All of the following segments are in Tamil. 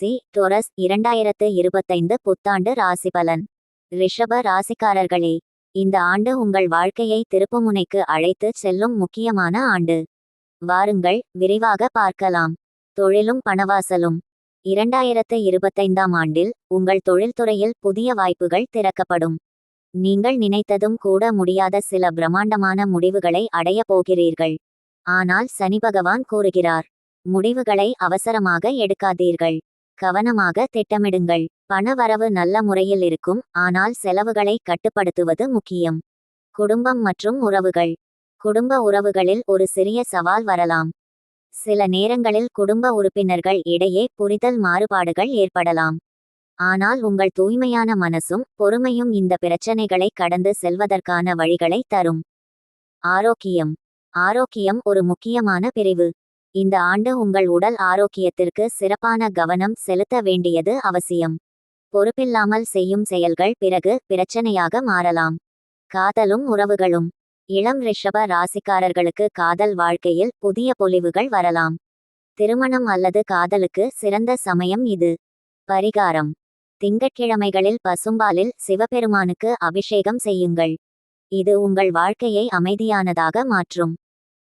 ராசி டொரஸ் இரண்டாயிரத்து இருபத்தைந்து புத்தாண்டு ராசி பலன். ரிஷப ராசிக்காரர்களே இந்த ஆண்டு உங்கள் வாழ்க்கையை திருப்புமுனைக்கு அழைத்து செல்லும் முக்கியமான ஆண்டு. வாருங்கள் விரிவாக பார்க்கலாம். தொழிலும் பணவாசலும். இரண்டாயிரத்து இருபத்தைந்தாம் ஆண்டில் உங்கள் தொழில்துறையில் புதிய வாய்ப்புகள் திறக்கப்படும். நீங்கள் நினைத்ததும் கூட முடியாத சில பிரம்மாண்டமான முடிவுகளை அடையப் போகிறீர்கள். ஆனால் சனி பகவான் கூறுகிறார் முடிவுகளை அவசரமாக எடுக்காதீர்கள். கவனமாக திட்டமிடுங்கள். பண வரவு நல்ல முறையில் இருக்கும் ஆனால் செலவுகளை கட்டுப்படுத்துவது முக்கியம். குடும்பம் மற்றும் உறவுகள். குடும்ப உறவுகளில் ஒரு சிறிய சவால் வரலாம். சில நேரங்களில் குடும்ப உறுப்பினர்கள் இடையே புரிதல் மாறுபாடுகள் ஏற்படலாம். ஆனால் உங்கள் தூய்மையான மனசும் பொறுமையும் இந்த பிரச்சனைகளை கடந்து செல்வதற்கான வழிகளை தரும். ஆரோக்கியம். ஆரோக்கியம் ஒரு முக்கியமான பிரிவு. இந்த ஆண்டு உங்கள் உடல் ஆரோக்கியத்திற்கு சிறப்பான கவனம் செலுத்த வேண்டியது அவசியம். பொறுப்பில்லாமல் செய்யும் செயல்கள் பிறகு பிரச்சனையாக மாறலாம். காதலும் உறவுகளும். இளம் ரிஷப ராசிக்காரர்களுக்கு காதல் வாழ்க்கையில் புதிய பொலிவுகள் வரலாம். திருமணம் அல்லது காதலுக்கு சிறந்த சமயம் இது. பரிகாரம். திங்கட்கிழமைகளில் பசும்பாலில் சிவபெருமானுக்கு அபிஷேகம் செய்யுங்கள். இது உங்கள் வாழ்க்கையை அமைதியானதாக மாற்றும்.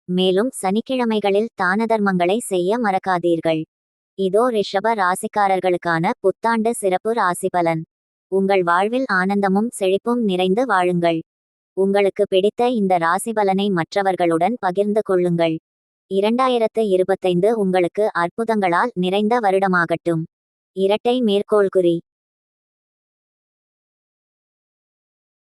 மேலும் சனிக்கிழமைகளில் தான தர்மங்களை செய்ய மறக்காதீர்கள். இதோ ரிஷப ராசிக்காரர்களுக்கான புத்தாண்டு சிறப்பு ராசி பலன் உங்கள் வாழ்வில் ஆனந்தமும் செழிப்பும் நிறைந்து வாழுங்கள். உங்களுக்கு பிடித்த இந்த ராசி பலனை மற்றவர்களுடன் பகிர்ந்து கொள்ளுங்கள். இரண்டாயிரத்து இருபத்தைந்து உங்களுக்கு அற்புதங்களால் நிறைந்த வருடமாகட்டும். இரட்டை மேற்கோள்குறி.